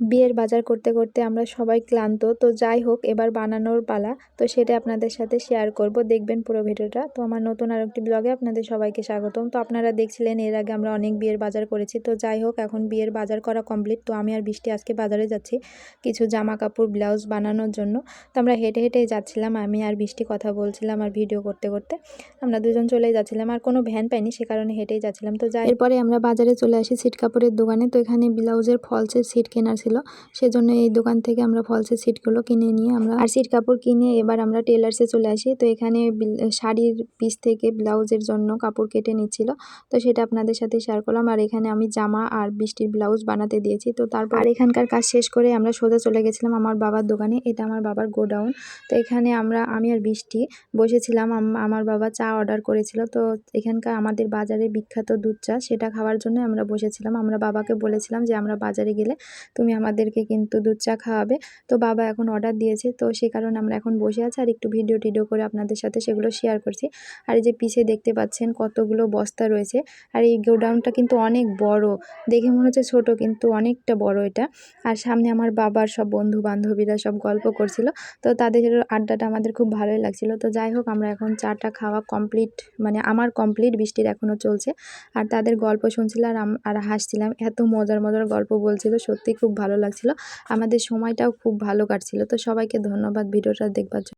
বিয়ের বাজার করতে করতে আমরা সবাই ক্লান্ত। তো যাই হোক, এবার বানানোর পালা। তো সেটা আপনাদের সাথে শেয়ার করব। দেখবেন পুরো ভিডিওটা। তো আমার নতুন আর একটি ব্লগে আপনাদের সবাইকে স্বাগতম। তো আপনারা দেখছিলেন, এর আগে আমরা অনেক বিয়ের বাজার করেছি। তো যাই হোক, এখন বিয়ের বাজার করা কমপ্লিট তো আমি আর বৃষ্টি আজকে বাজারে যাচ্ছি কিছু জামা কাপড় ব্লাউজ বানানোর জন্য। তো আমরা হেঁটে হেঁটেই যাচ্ছিলাম। আমি আর বৃষ্টি কথা বলছিলাম আর ভিডিও করতে করতে। আমরা দুজন চলেই যাচ্ছিলাম। আর কোনো ভ্যান পাইনি, সে কারণে হেঁটেই যাচ্ছিলাম। তো যাই এরপরে আমরা বাজারে চলে আসি সিট কাপড়ের দোকানে। তো এখানে ব্লাউজের ফলসের সিট কেনার ছিল। সেজন্য এই দোকান থেকে আমরা ফলসের সিটগুলো কিনে নিয়ে আমরা আর সিট কাপড় কিনে এবার আমরা টেলার্সে চলে আসি। তো এখানে শাড়ির পিস থেকে ব্লাউজের জন্য কাপড় কেটে নিচ্ছিল। তো সেটা আপনাদের সাথে শেয়ার করলাম। আর এখানে আমি জামা আর বৃষ্টির ব্লাউজ বানাতে দিয়েছি। তো তারপর এখানকার কাজ শেষ করে আমরা সোজা চলে গেছিলাম আমার বাবার দোকানে। এটা আমার বাবার গোডাউন। তো এখানে আমরা, আমি আর বৃষ্টি বসেছিলাম। আম- আমার বাবা চা অর্ডার করেছিল। তো এখানকার আমাদের বাজারে বিখ্যাত দুধ চা, সেটা খাওয়ার জন্য আমরা বসেছিলাম। আমরা বাবাকে বলেছিলাম যে আমরা বাজারে গেলে তুমি আমাদেরকে কিন্তু দুধ চা খাওয়াবে। তো বাবা এখন অর্ডার দিয়েছে, তো সে কারণে আমরা এখন বসে আছি আর একটু ভিডিও টিডিও করে আপনাদের সাথে সেগুলো শেয়ার করছি। আর এই যে পিছে দেখতে পাচ্ছেন কতগুলো বস্তা রয়েছে। আর এই গোডাউনটা কিন্তু অনেক বড়, দেখে মনে হচ্ছে ছোট কিন্তু অনেকটা বড় এটা। আর সামনে আমার বাবার সব বন্ধু বান্ধবীরা সব গল্প করছিল, তো তাদের আড্ডাটা আমাদের খুব ভালোই লাগছিল। তো যাই হোক, আমরা এখন চাটা খাওয়া কমপ্লিট মানে আমার কমপ্লিট বৃষ্টির এখনও চলছে। আর তাদের গল্প শুনছিলাম আর আর হাসছিলাম, এত মজার মজার গল্প বলছিল, সত্যি খুব ভালো লাগছিল। আমাদের সময়টাও খুব ভালো কাটছিল। তো সবাইকে ধন্যবাদ ভিডিওটা দেখবার জন্য।